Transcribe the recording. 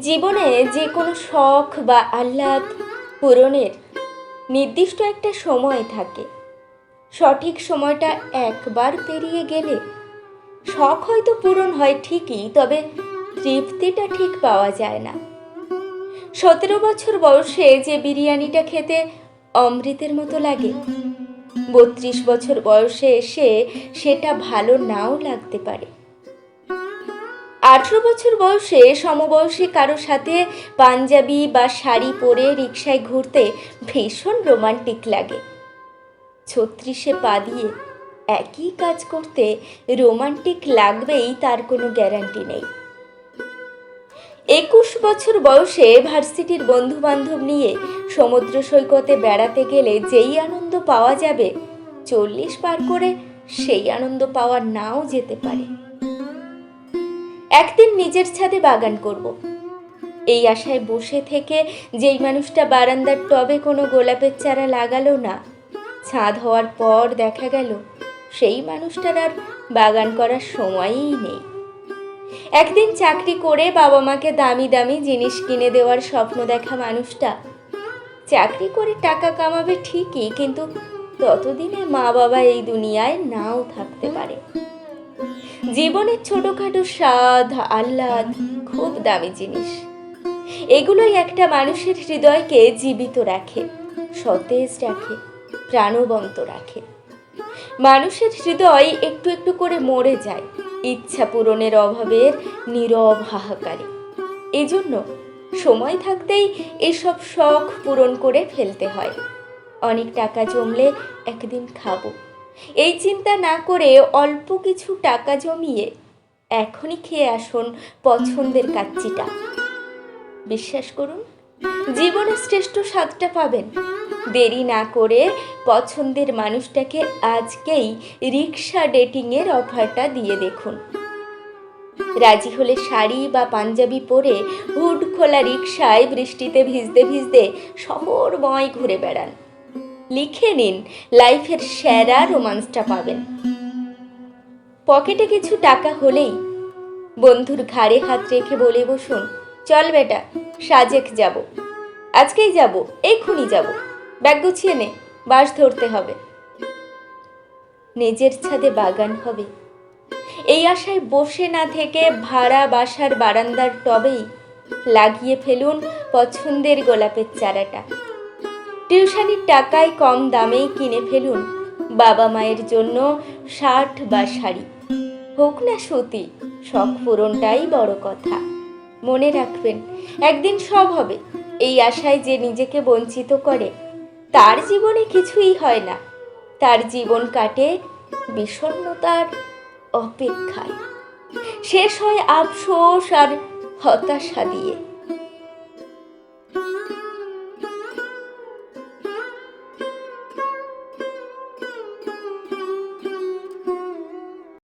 জীবনে যে কোনো শখ বা আহ্লাদ পূরণের নির্দিষ্ট একটা সময় থাকে। সঠিক সময়টা একবার পেরিয়ে গেলে শখ হয়তো পূরণ হয় ঠিকই, তবে তৃপ্তিটা ঠিক পাওয়া যায় না। সতেরো বছর বয়সে যে বিরিয়ানিটা খেতে অমৃতের মতো লাগে, বত্রিশ বছর বয়সে এসে সেটা ভালো নাও লাগতে পারে। আঠেরো বছর বয়সে সমবয়সী কারও সাথে পাঞ্জাবি বা শাড়ি পরে রিক্সায় ঘুরতে ভীষণ রোমান্টিক লাগে। ছত্রিশে পা দিয়ে একই কাজ করতে রোমান্টিক লাগবেই তার কোনো গ্যারান্টি নেই। একুশ বছর বয়সে ভার্সিটির বন্ধু বান্ধব নিয়ে সমুদ্র সৈকতে বেড়াতে গেলে যেই আনন্দ পাওয়া যাবে, চল্লিশ পার করে সেই আনন্দ পাওয়া নাও যেতে পারে। একদিন নিজের ছাদে বাগান করব। এই আশায় বসে থেকে যেই মানুষটা বারান্দার টবে কোনো গোলাপের চারা লাগালো না, ছাদ হওয়ার পর দেখা গেল সেই মানুষটার আর বাগান করার সময়ই নেই। একদিন চাকরি করে বাবা মাকে দামি দামি জিনিস কিনে দেওয়ার স্বপ্ন দেখা মানুষটা। চাকরি করে টাকা কামাবে ঠিকই, কিন্তু ততদিনে মা বাবা এই দুনিয়ায় নাও থাকতে পারে। জীবনের ছোটখাটো স্বাদ, আহ্লাদ, খুব দামি জিনিস। এগুলোই একটা মানুষের হৃদয়কে জীবিত রাখে, সতেজ রাখে, প্রাণবন্ত রাখে। মানুষের হৃদয় একটু একটু করে মরে যায়, ইচ্ছা পূরণের অভাবের নীরব হাহাকারে। এজন্য সময় থাকতেই এসব শখ পূরণ করে ফেলতে হয়। অনেক টাকা জমলে একদিন খাব। এই চিন্তা না করে অল্প কিছু টাকা জমিয়ে এখনই খেয়ে আসুন পছন্দের কাচ্চিটা। বিশ্বাস করুন, জীবনের শ্রেষ্ঠ স্বাদটা পাবেন। দেরি না করে পছন্দের মানুষটাকে আজকেই রিক্সা ডেটিংয়ের অফারটা দিয়ে দেখুন। রাজি হলে শাড়ি বা পাঞ্জাবি পরে হুড খোলা রিক্সায় বৃষ্টিতে ভিজতে ভিজতে শহরময় ঘুরে বেড়ান। লিখে নিন, লাইফের সেরা রোমান্সটা পাবেন। পকেটে কিছু টাকা হলেই বন্ধুর ঘাড়ে হাত রেখে বলে বসুন, চল বেটা, সাজেক যাব। আজকেই যাব, এক্ষুনি যাব। ব্যাগ গুছিয়ে নে বাস ধরতে হবে। নিজের ছাদে বাগান হবে। এই আশায় বসে না থেকে ভাড়া বাসার বারান্দার টবেই লাগিয়ে ফেলুন পছন্দের গোলাপের চারাটা। টিউশনির টাকায় কম দামেই কিনে ফেলুন। বাবা মায়ের জন্য শার্ট বা শাড়ি। হোক না সতী, শখ পূরণটাই বড় কথা। মনে রাখবেন, একদিন সব হবে। এই আশায় যে নিজেকে বঞ্চিত করে, তার জীবনে কিছুই হয় না। তার জীবন কাটে বিষণ্ণতার অপেক্ষায়। শেষ হয় আফসোস আর হতাশা দিয়ে।